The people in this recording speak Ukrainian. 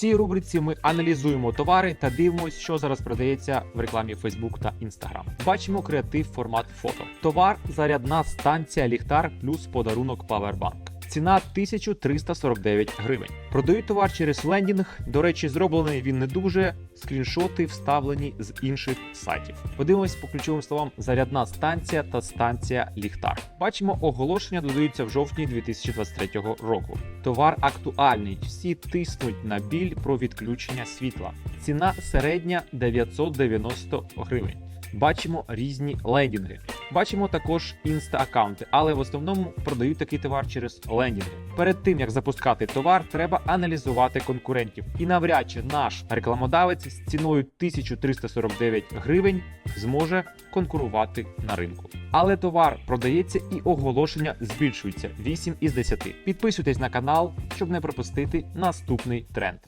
цій рубриці ми аналізуємо товари та дивимося, що зараз продається в рекламі Facebook та Instagram. Бачимо креатив формат фото. Товар зарядна станція ліхтар плюс подарунок Powerbank. Ціна 1349 гривень. Продають товар через лендінг. До речі, зроблений він не дуже. Скріншоти вставлені з інших сайтів. Подивимось по ключовим словам: зарядна станція та станція ліхтар. Бачимо, оголошення додаються в жовтні 2023 року. Товар актуальний. Всі тиснуть на біль про відключення світла. Ціна середня 990 гривень. Бачимо різні лендінги. Бачимо також інста-аккаунти, але в основному продають такий товар через лендінги. Перед тим як запускати товар, треба аналізувати конкурентів. І навряд чи наш рекламодавець з ціною 1349 гривень зможе конкурувати на ринку. Але товар продається і оголошення збільшується 8 із 10. Підписуйтесь на канал, щоб не пропустити наступний тренд.